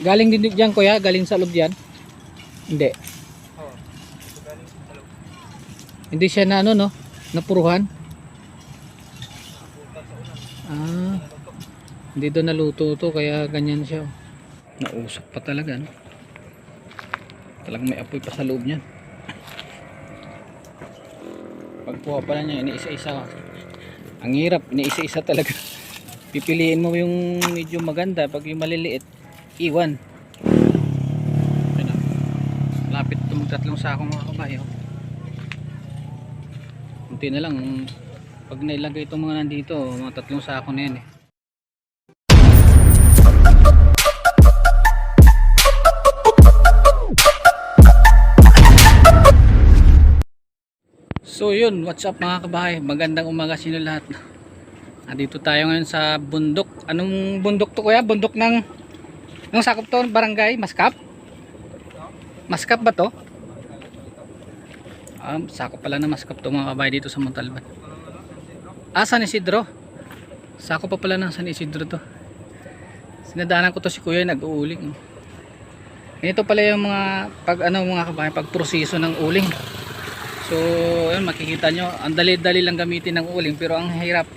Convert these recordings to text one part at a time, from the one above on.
Galing din diyan kuya, galing sa loob diyan. Hindi. Hindi siya na ano no, napuruhan. Ah, hindi doon naluto to kaya ganyan siya. oh. Nausok pa talaga no. Talagang may apoy pa sa loob niyan. Pagkuha pala niya, iniisa-isa. Ang hirap, iniisa-isa talaga. Pipiliin mo yung medyo maganda pag yung maliliit, iwan. Ayun, oh. Lapit itong tatlong sakong mga kabayo. Kunti na lang, pag nailagay itong mga nandito, mga tatlong sako na yan eh. So yun, what's up mga kabahay? Magandang umaga sa inyo lahat. Andito tayo ngayon sa bundok. Anong bundok to kuya? Bundok ng ng sakop to, barangay, Maskap? Maskap ba to? Ah, sakop pala na Maskap to mga kabahay dito sa Montalban. Ah, San Isidro. Sakop pa pala ng San Isidro to. Sinadaanan ko to si kuya nag-uuling. Ito pala yung mga pag ano mga kabahay, pag proseso ng uling. So, ayun makikita nyo, ang dali-dali lang gamitin ng uling pero ang hirap.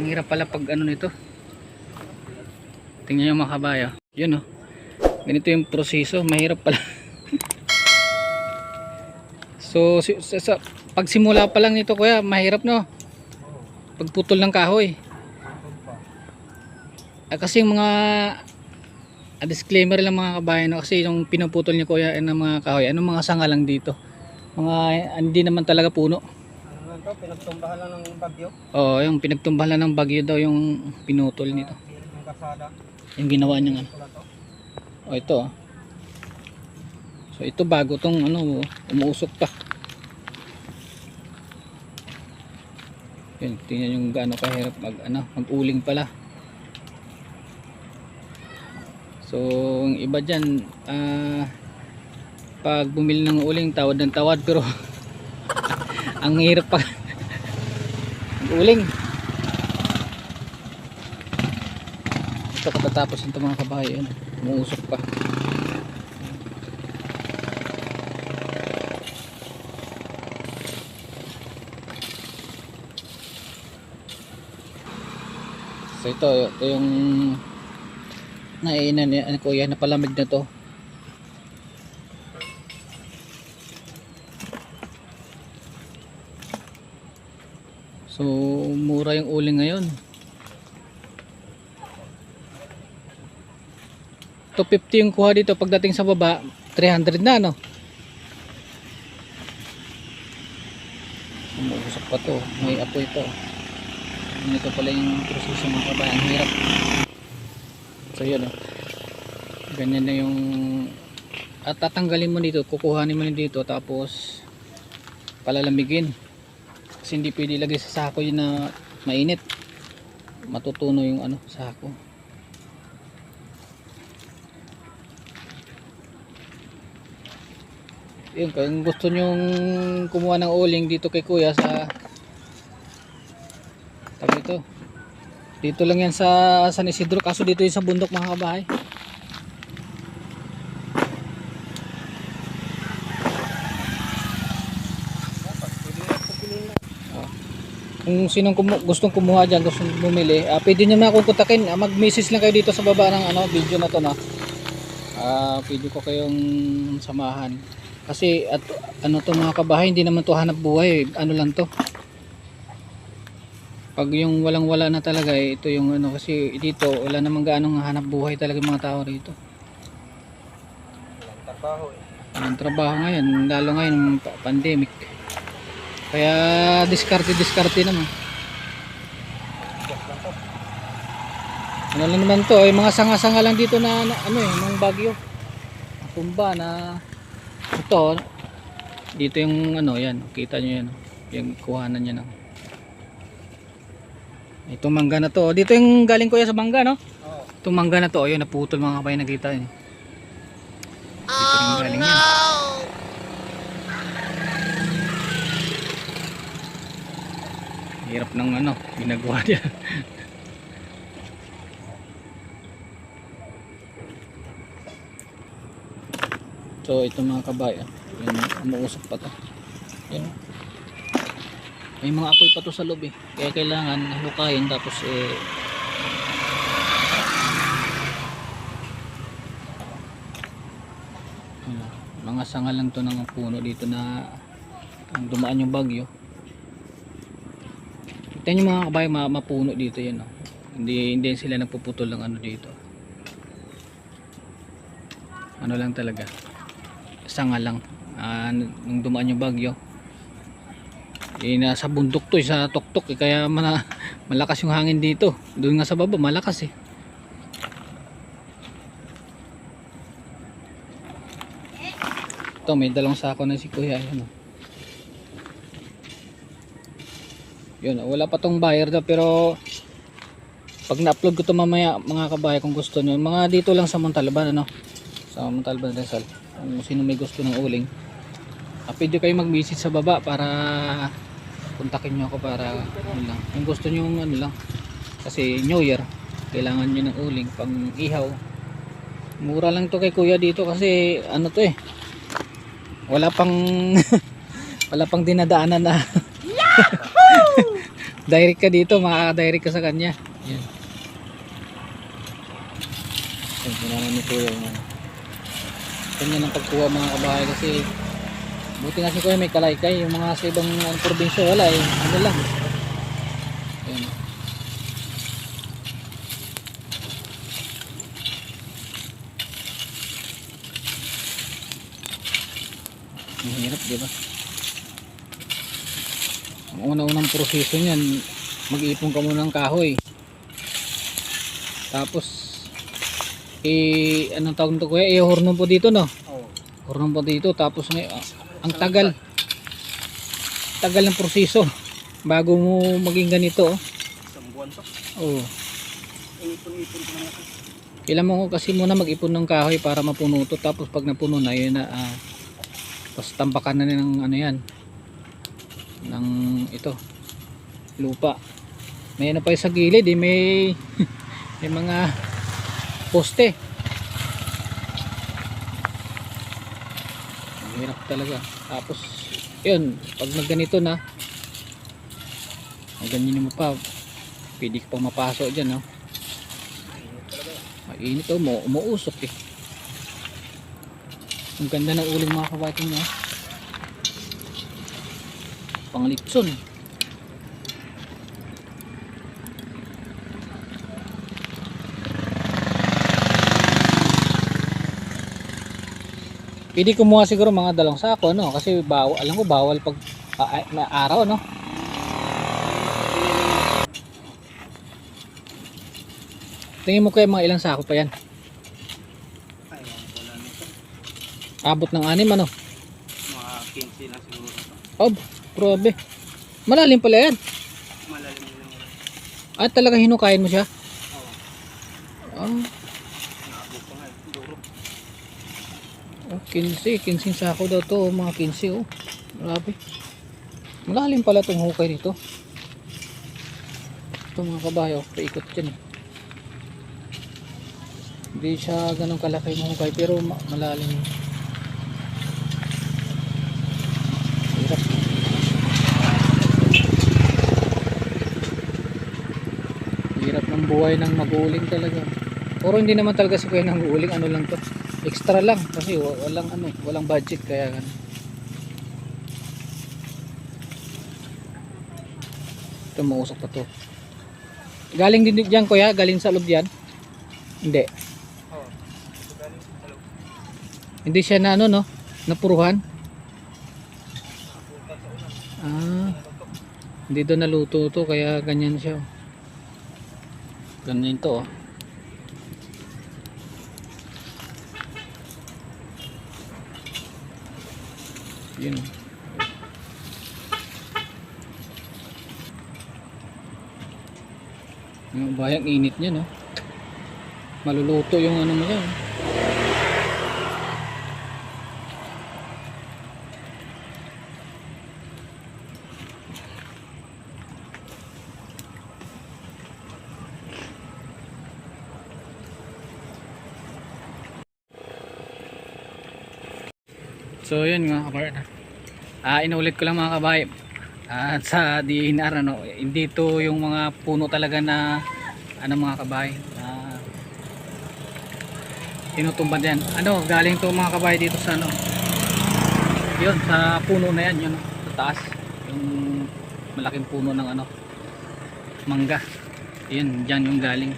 Ang hirap pala pag ano nito. Tingnan nyo mga kabayo. Yun oh. Ganito yung proseso, mahirap pala. so, sa, sa, pagsimula pa lang nito kuya, mahirap no. Pagputol ng kahoy. Ah, kasi yung mga ah, disclaimer lang mga kabayan no? kasi yung pinuputol niyo kuya ng mga kahoy, anong mga sanga lang dito mga hindi naman talaga puno. To? Pinagtumbahan lang ng bagyo. Oo, yung pinagtumbahan lang ng bagyo daw yung pinutol nito. Yung kasada. Yung ginawa niya ano. O ito ah. So ito bago tong ano, umuusok pa. Yun, tingnan yung gaano kahirap mag ano, mag-uling pala. So, yung iba diyan ah pag bumili ng uling tawad ng tawad pero ang hirap pa uling ito katatapos ito mga kabahay yun umuusok pa so ito ito yung nainan ni ano kuya napalamig na to So, mura yung uling ngayon. 250 yung kuha dito. Pagdating sa baba, 300 na, no? Umuusok pa to. May apoy to. Ito pala yung proseso mga kabayan. Ang hirap. So, yun, oh. Ganyan na yung... At tatanggalin mo dito. Kukuhanin mo dito. Tapos, palalamigin kasi hindi pwede ilagay sa sako yun na mainit matutuno yung ano sako yun kung gusto nyong kumuha ng uling dito kay kuya sa tabi ito dito lang yan sa San Isidro kaso dito yung sa bundok mga kabahay pinila. kung sinong kumu- gustong kumuha dyan, gustong bumili, ah, pwede nyo na akong kontakin. Ah, mag-message lang kayo dito sa baba ng ano, video na to na. Ah, pwede ko kayong samahan. Kasi at ano to mga kabahay, hindi naman to hanap buhay. Ano lang to. Pag yung walang wala na talaga, eh, ito yung ano kasi dito wala namang gaano hanap buhay talaga yung mga tao rito. Walang trabaho eh. Ang trabaho ngayon, lalo ngayon pa- pandemic. Kaya diskarte-diskarte naman. Gas lang to. ano lang naman to eh, mga sanga-sanga lang dito na, na ano eh, ng bagyo tumba na ito dito yung ano yan kita nyo yan yung kuhanan niya ng ito mangga na to. Dito yung galing ko yan sa mangga no? Oo. itong mangga na to ayun naputol mga kabay nakita dito yung galing yan. Hirap ng ano ginagawa niya So ito mga kabay, ah. Yan, umuusok pa to. Yan. May mga apoy pa to sa loob eh. Kaya kailangan hukayin tapos eh mga sanga lang to ng puno dito na ang dumaan yung bagyo. Kita nyo mga kabay, ma mapuno dito yan. Oh. Hindi, hindi sila nagpuputol ng ano dito. Ano lang talaga. Sanga lang. Ah, nung dumaan yung bagyo. Eh, nasa bundok to, eh, sa tuktok. Eh, kaya mana, malakas yung hangin dito. Doon nga sa baba, malakas eh. Ito, may dalawang sako na si Kuya. Ayan, oh. Yun, oh, wala pa tong buyer daw pero pag na-upload ko to mamaya mga kabahay kung gusto nyo, mga dito lang sa Montalban ano, sa Montalban Rizal. Kung sino may gusto ng uling, ah, pwede kayo mag-visit sa baba para kontakin nyo ako para lang. Kung gusto nyo ano lang, kasi New Year, kailangan nyo ng uling pang ihaw. Mura lang to kay kuya dito kasi ano to eh, wala pang wala pang dinadaanan na. Direct ka dito makaka-direct ka sa kanya. Yan. Yan ginawa ni kuya yung ano. kanya ng pagkuha mga kabahay kasi buti nga si kuya may kalaykay. Yung mga sa ibang ano, probinsya wala eh. Ano lang. Yan ang hirap di ba? Ang una-unang proseso niyan mag-ipon ka muna ng kahoy. Tapos eh anong tawag nito kuya? Eh hornon po dito no? Oo. hornon po dito tapos ngay ah, ang tagal. Tagal ng proseso bago mo maging ganito oh. Isang buwan to. oh Inipon-ipon ko na kailangan kasi muna mag-ipon ng kahoy para mapuno to. Tapos pag napuno na yun na ah, tapos tampakan na ng ano yan ng ito lupa. May ano pa sa gilid eh, may may mga poste. Hirap talaga. Tapos yun pag nagganito na ganyan mo pa pwede ka pa mapasok dyan no? Mainit oh, mo umuusok eh. Ang ganda ng uling mga kabating niya. Panglitson Pwede kumuha siguro mga dalawang sako no kasi bawal alam ko bawal pag ah, ah, may araw no. Tingin mo kaya mga ilang sako pa yan? Abot ng anim ano? Mga 15 na siguro. Oh, probe. Malalim pala yan. Malalim lang. At talaga hinukayin mo siya? Oo. Ah, Naabot pa nga. eh. Duro. oh, 15. 15 sako daw to. Mga 15 oh. Grabe. Malalim pala tong hukay nito. Ito mga kabayo. Paikot yan eh. Hindi siya ganun kalaki yung hukay pero ma- malalim. Hirap. Hirap ng buhay ng mag-uuling talaga. Pero hindi naman talaga si Kuya nang uuling. Ano lang to. Extra lang. Kasi wa- walang ano, walang budget. Kaya ganun. Ito mausok pa to. Galing din diyan kuya? Galing sa loob yan? Hindi. Loob. Hindi siya na ano no? Napuruhan? Ah. Hindi doon naluto to kaya ganyan siya. Ganyan to oh. Yun. Yung bayang init niya no. Maluluto yung ano mo yan. So yun mga kabar. Ah, inulit ko lang mga kabay. At sa DNR ano, hindi to yung mga puno talaga na ano mga kabay. Ah, tinutumban yan. Ano, galing to mga kabay dito sa ano. Yun, sa puno na yan, yun, sa taas. Yung malaking puno ng ano, mangga. Yun, dyan yung galing.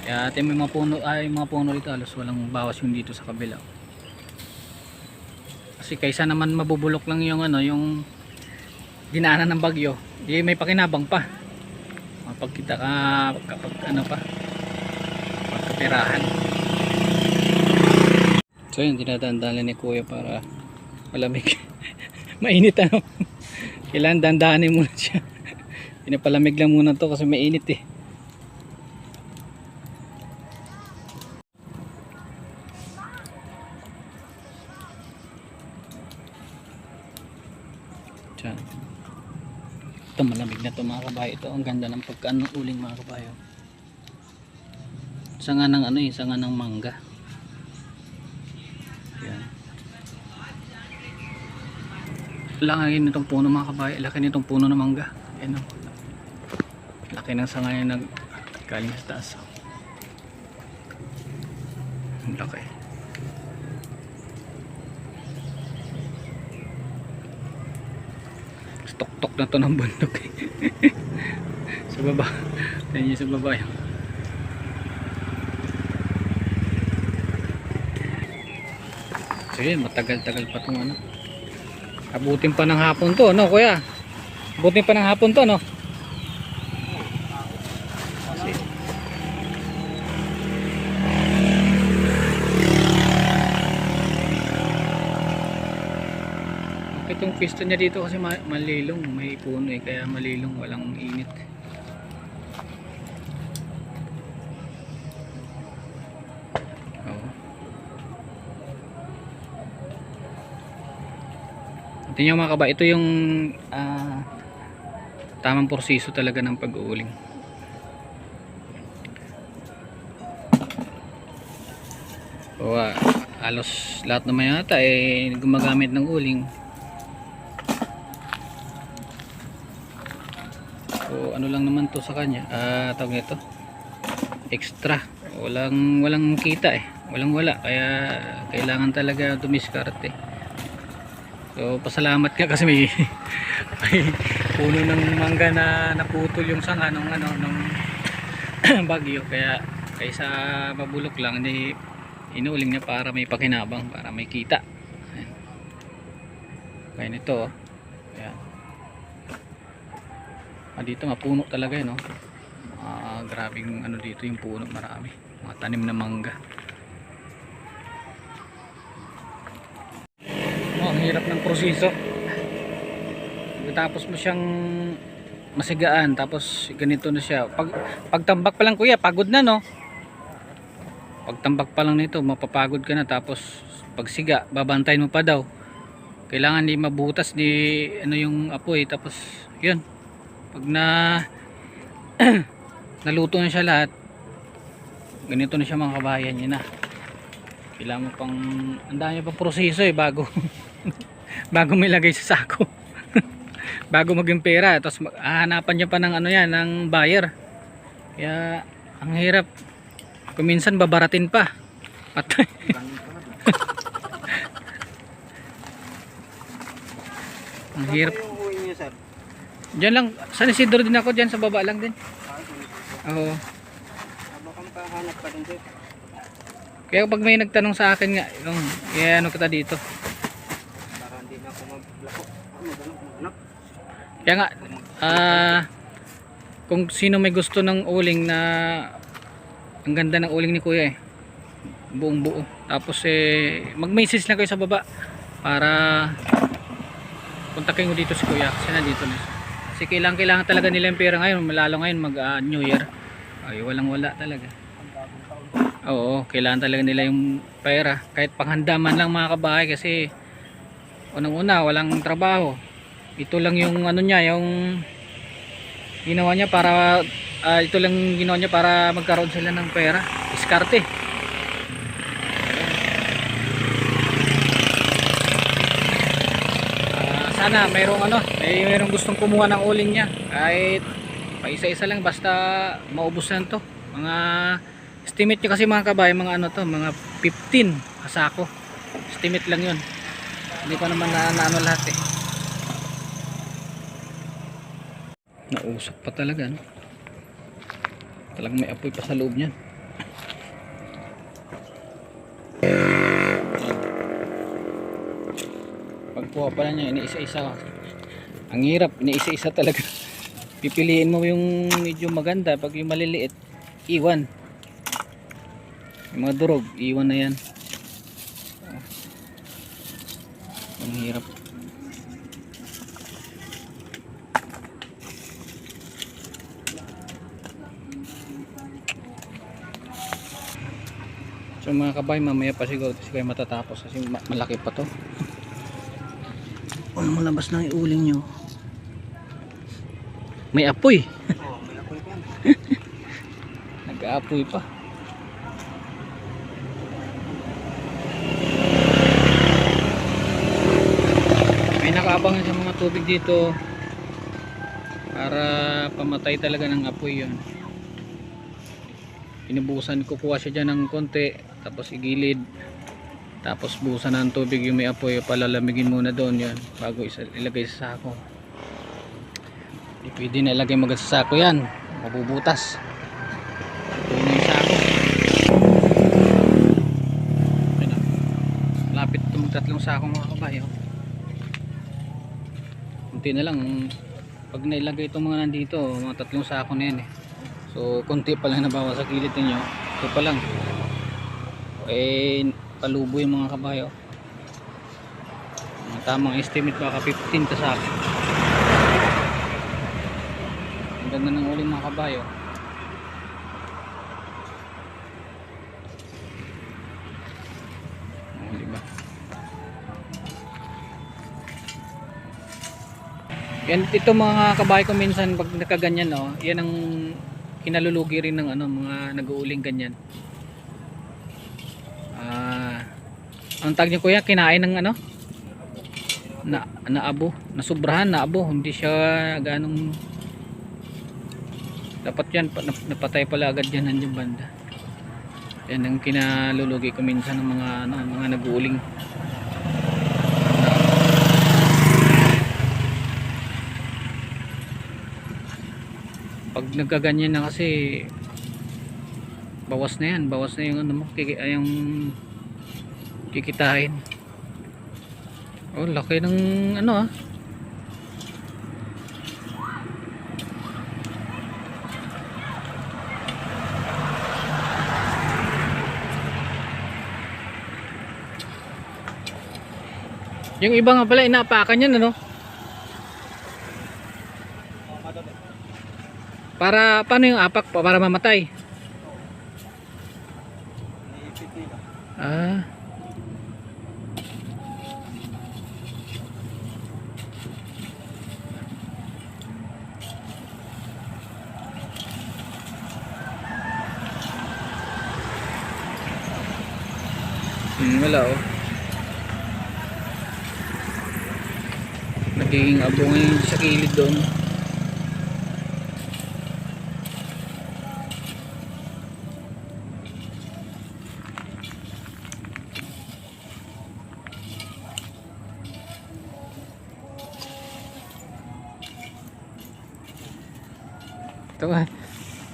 Kaya may mga puno, ay mga puno dito, halos walang bawas yung dito sa kabila. Kasi kaysa naman mabubulok lang yung ano, yung dinaanan ng bagyo, eh, may pakinabang pa. Mapagkita ka kapag ano pa, pagkapirahan. So yun, dinadandaan ni kuya para malamig. Mainit ano. Kailangan dandanin muna siya. Pinapalamig lang muna to kasi mainit eh. Diyan. Ito malamig na to mga kabayo. Ito ang ganda ng pagkaan ng uling mga kabayo. Sanga ng ano eh, sanga ng mangga. Yan. Laki nitong puno mga kabayo. Laki nitong puno ng mangga. Yan o. Laki ng sanga yung nag galing sa taas. Ang laki. Tok-tok na to ng bundok sa baba. Niyo sa baba yun. Sige, matagal-tagal pa itong ano. Abutin pa ng hapon to, no kuya? Abutin pa ng hapon to, no? Kasi, Pista niya dito kasi ma- malilong, may puno eh, kaya malilong, walang init. Ito yung mga kaba, ito yung ah, tamang porsiso talaga ng pag-uuling. O, ah, alos lahat naman yata eh gumagamit ng uling. Naman to sa kanya? Ah, tawag nito. Extra. Walang walang kita eh. Walang wala kaya kailangan talaga dumiskarte. So pasalamat ka kasi may, may puno ng mangga na naputol yung sanga ng ano ng bagyo kaya kaysa mabulok lang hindi inuuling niya para may pakinabang para may kita. Ayan. Kaya nito oh. Ayan. Ah, dito nga puno talaga yun, no? Ah, grabing ano dito yung puno, marami. Mga tanim na mangga. Oh, ang hirap ng proseso. Tapos mo siyang masigaan, tapos ganito na siya. Pag pagtambak pa lang kuya, pagod na no. Pagtambak pa lang nito, mapapagod ka na tapos pagsiga, babantayin mo pa daw. Kailangan di mabutas di ano yung apoy tapos 'yun pag na naluto na siya lahat ganito na siya mga kabayan yun na. Kailangan mo pang ang dami pang proseso eh bago bago may lagay sa sako. Bago maging pera tapos mag- hahanapan niya pa ng ano yan ng buyer. Kaya ang hirap. Kuminsan babaratin pa. Patay. Ang hirap Ano yung uwi niyo, sir? Diyan lang, San Isidro din ako, diyan sa baba lang din. Oo. Baka makahanap ka din. Kaya pag may nagtanong sa akin nga, yung, kaya ano kita dito. Para hindi na ako maglako. Ah. Kaya nga, ah, kung sino may gusto ng uling na, ang ganda ng uling ni kuya eh. Buong buo. Tapos eh, mag-message lang kayo sa baba para kontakin mo dito si kuya kasi na siya. Kasi kailangan, kailangan talaga nila yung pera ngayon, malalo ngayon mag ah, New Year. Ay, walang wala talaga. Oo, kailangan talaga nila yung pera. Kahit panghanda man lang mga kabahay kasi unang-una walang trabaho. Ito lang yung ano niya, yung ginawa niya para ah, ito lang ginawa niya para magkaroon sila ng pera. Diskarte. Sana mayroong ano, may mayroong gustong kumuha ng uling niya. Kahit pa isa-isa lang basta maubos na to. Mga estimate nyo kasi mga kabay, mga ano to, mga 15 kasako. Estimate lang 'yun. Hindi pa naman na, na ano lahat eh. Nausap pa talaga no. Talagang may apoy pa sa loob niyan. Pagkuha pala niya, iniisa-isa. Ang hirap, iniisa-isa talaga. Pipiliin mo yung medyo maganda. Pag yung maliliit, iwan. Yung mga durog, iwan na yan. Ang hirap. So mga kabay, mamaya pa siguro siguro matatapos kasi ma- malaki pa to. Oh, malabas na yung uling nyo. May apoy. Oh, may apoy pa. Nag-aapoy pa. May nakaabangan sa mga tubig dito para pamatay talaga ng apoy yun. Pinubusan ko kuha siya dyan ng konti tapos igilid tapos busan ng tubig yung may apoy palalamigin muna doon yan bago ilagay sa sako. Hindi pwede na ilagay magad sa sako yan mabubutas. Ito yung sako. Lapit itong tatlong sako mga kabayo. Kunti na lang. Pag nailagay itong mga nandito, mga tatlong sako na yan eh. So, kunti pa lang nabawa sa kilid ninyo. Ito pa lang. Eh, palubo yung mga kabayo. Ang tamang estimate baka 15 ka sako. Ang ganda ng uling mga kabayo. Oh, di ba? Yan ito mga kabahay ko minsan pag nakaganyan no, yan ang kinalulugi rin ng ano mga nag-uuling ganyan. Ah, ang tag niyo kuya kinain ng ano? Na naabo, nasubrahan naabo, hindi siya ganong dapat yan pa- nap- napatay pala agad yan nandiyan banda. Yan ang kinalulugi ko minsan ng mga ano, mga nag-uuling. Pag nagkaganyan na kasi bawas na yan, bawas na yung ano mo, ay, yung kikitain. Oh, laki ng ano ah. Yung iba nga pala inaapakan yan ano? Para paano yung apak pa para mamatay? Nagiging abong yung sa kilid doon. Ito nga.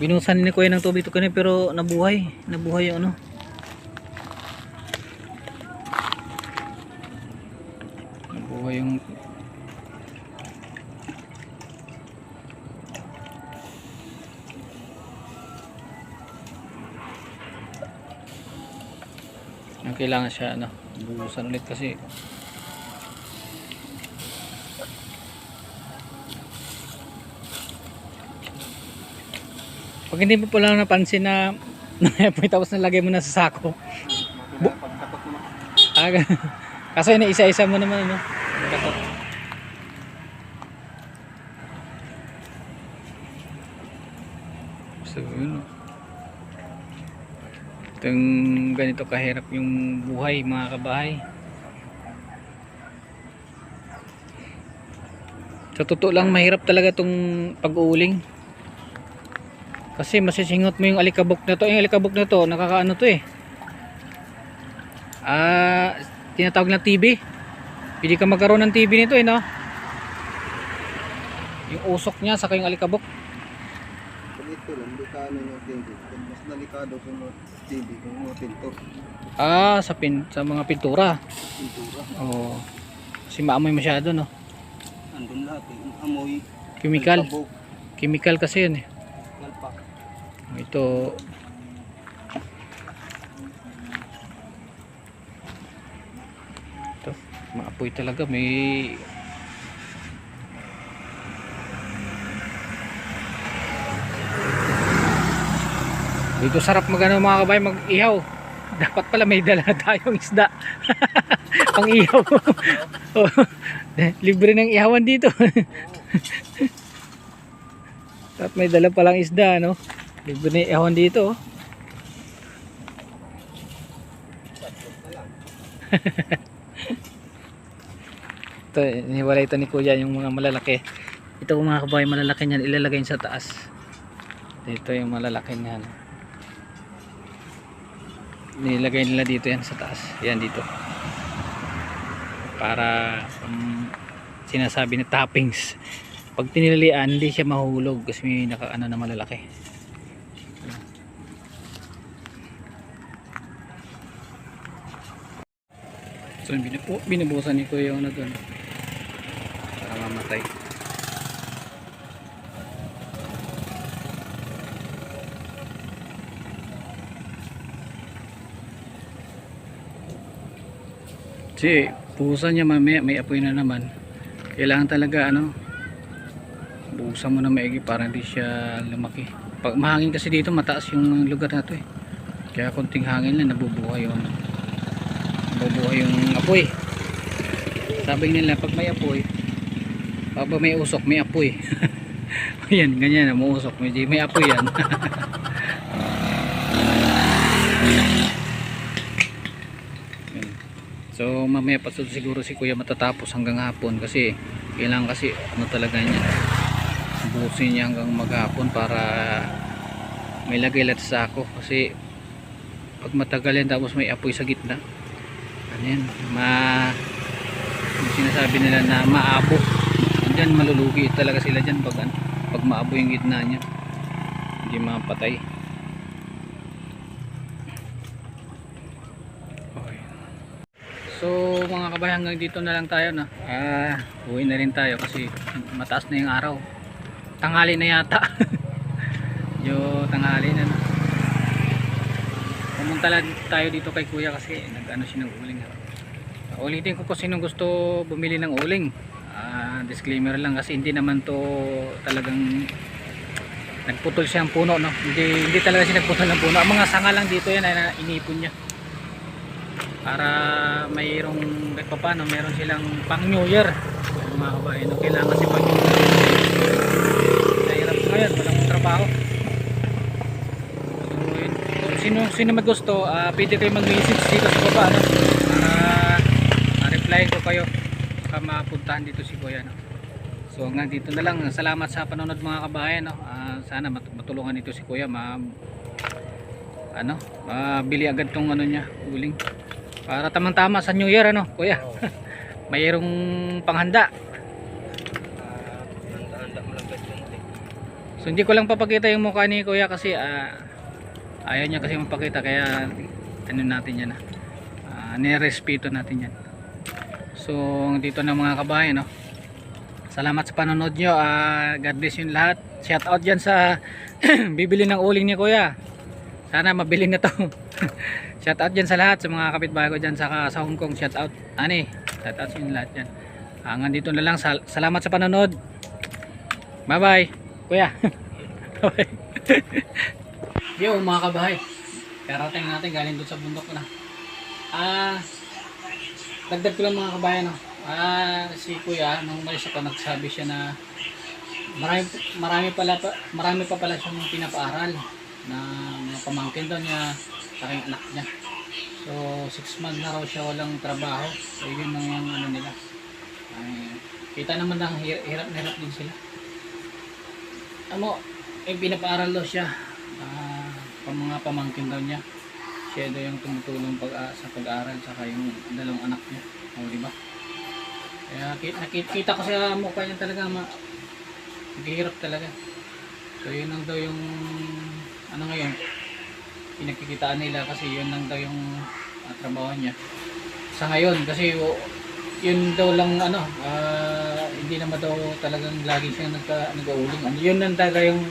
Binusan ni Kuya ng tubig ito kanina pero nabuhay. Nabuhay yung ano. Kailangan siya ano buhusan ulit kasi pag hindi mo pala napansin na may tapos nalagay mo na sa sako naman. ah, kaso yun isa-isa mo naman ano Katot. so yun oh. Itong ganito kahirap yung buhay mga kabahay Sa totoo lang, mahirap talaga itong pag-uuling. Kasi masisingot mo yung alikabok na to. Yung alikabok na to, nakakaano to eh. Ah, tinatawag na TV. Pwede ka magkaroon ng TV nito eh, no? Yung usok niya, saka yung alikabok. Pag ito lang, di ka ano yung TV. Mas delikado kung mga TV, kung mga pintor. Ah, sa, pin, sa mga pintura. Pintura. Oo. Kasi maamoy masyado, no? Andun lahat eh. Yung amoy. Chemical. Kabog. Chemical kasi yun eh. Kalpak. Ito. Ito. Maapoy talaga. May... Dito sarap magano mga kabay mag-ihaw. Dapat pala may dala tayong isda. Pang ihaw. Oh, Libre ng ihawan dito. Dapat may dala palang isda, no? Libre na ihawan dito, oh. ito, iniwala ito ni kuya yung mga malalaki. Ito mga kabahay malalaki niyan, ilalagay sa taas. Dito yung malalaki niyan. Nilagay nila dito yan sa taas. Yan dito. Para um, sinasabi na toppings. Pag tinilian, hindi siya mahulog kasi may nakaano na malalaki. So binubu binubusan ni Kuya yung doon. Para mamatay. Kasi buhusan niya mamaya may apoy na naman. Kailangan talaga ano buhusan mo na maigi para hindi siya lumaki. Pag mahangin kasi dito mataas yung lugar na to eh. Kaya konting hangin lang nabubuhay yung nabubuhay yung apoy sabi nila pag may apoy pag may usok may apoy yan ganyan na usok may, may apoy Yan. so mamaya pa siguro si kuya matatapos hanggang hapon kasi kailangan kasi ano talaga niya buhusin niya hanggang maghapon para may lagay lahat sa ako kasi pag matagal yan tapos may apoy sa gitna ano yan ma sinasabi nila na maabo. Dyan malulugi talaga sila dyan pag, pag maabo yung gitna niya. Hindi mapatay so mga kabayan hanggang dito na lang tayo na ah, uwi na rin tayo kasi mataas na yung araw. Tanghali na yata. Yung tanghali na no? pumunta lang tayo dito kay kuya kasi nag ano siya ng uling ulitin ko kung sinong gusto bumili ng uling. Ah, disclaimer lang kasi hindi naman to talagang nagputol siya ng puno no? Hindi, hindi talaga siya nagputol ng puno. Ang mga sanga lang dito yan ay inipon niya para mayroong kahit pa paano meron silang pang new year Yung mga kabayan no, kailangan kasi pag nahirap ngayon walang trabaho So, yun. Kung sino, sino may gusto, ah, pwede kayo mag-message dito sa baba, no? Para ma-reply ko kayo. Baka mapuntahan dito si Kuya, no? So hanggang dito na lang. Salamat sa panonood mga kabayan, no? Ah, sana mat- matulungan dito si Kuya, ma ano, mabili agad tong ano niya, uling. Para tamang-tama sa New Year, ano, Kuya? Mayroong panghanda. So hindi ko lang papakita yung mukha ni Kuya kasi ah, ayaw niya kasi mapakita kaya ano natin yan ah, nirespeto natin yan. So dito na mga kabayan no. Salamat sa panonood nyo. ah, God bless yun lahat. Shout out dyan sa bibili ng uling ni Kuya. Sana mabili na to. shout out dyan sa lahat sa mga kapitbahay ko dyan sa, sa Hong Kong. Shout out. Ani, shout out sa inyo lahat dyan. Hanggang dito na lang. Sal- salamat sa panonood. Bye bye. Kuya. bye. Yo mga kabahay. Karating natin galing doon sa bundok na. Ah, dagdag ko lang mga kabayan no. Ah, si Kuya nung umalis ako nagsabi siya na marami marami pala pa, marami pa pala siyang pinapaaral na mga pamangkin daw niya anak niya. So, six months na raw siya walang trabaho. So, yun ang ano nila. Ay, kita naman hir- hirap na hirap din sila. Amo, eh pinapaaral daw siya. Ah, pang mga pamangkin daw niya. Siya daw yung tumutulong pag, ah, sa pag-aaral saka yung dalawang anak niya. O, di ba? Kaya ki- nakita, kita ko sa mukha niya talaga ma naghihirap talaga. So yun lang daw yung ano ngayon pinagkikitaan nila kasi yun lang daw yung ah, trabaho niya. Sa ngayon kasi yun daw lang ano ah, hindi naman daw talagang lagi siyang nagka, nag-uuling. Ano, yun lang talaga yung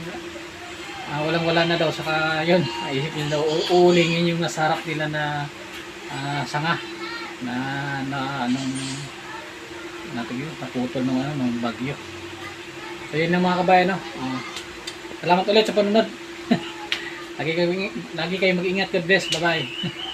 ah, walang wala na daw saka yun naisip yun daw uulingin yung nasarap nila na ah, sanga na na anong natin yun, naputol ng ano, ng bagyo. So yun lang mga kabayan, no? Ah, salamat ulit sa panunod. Lagi kayo, mag-ingat. God bless. Bye-bye.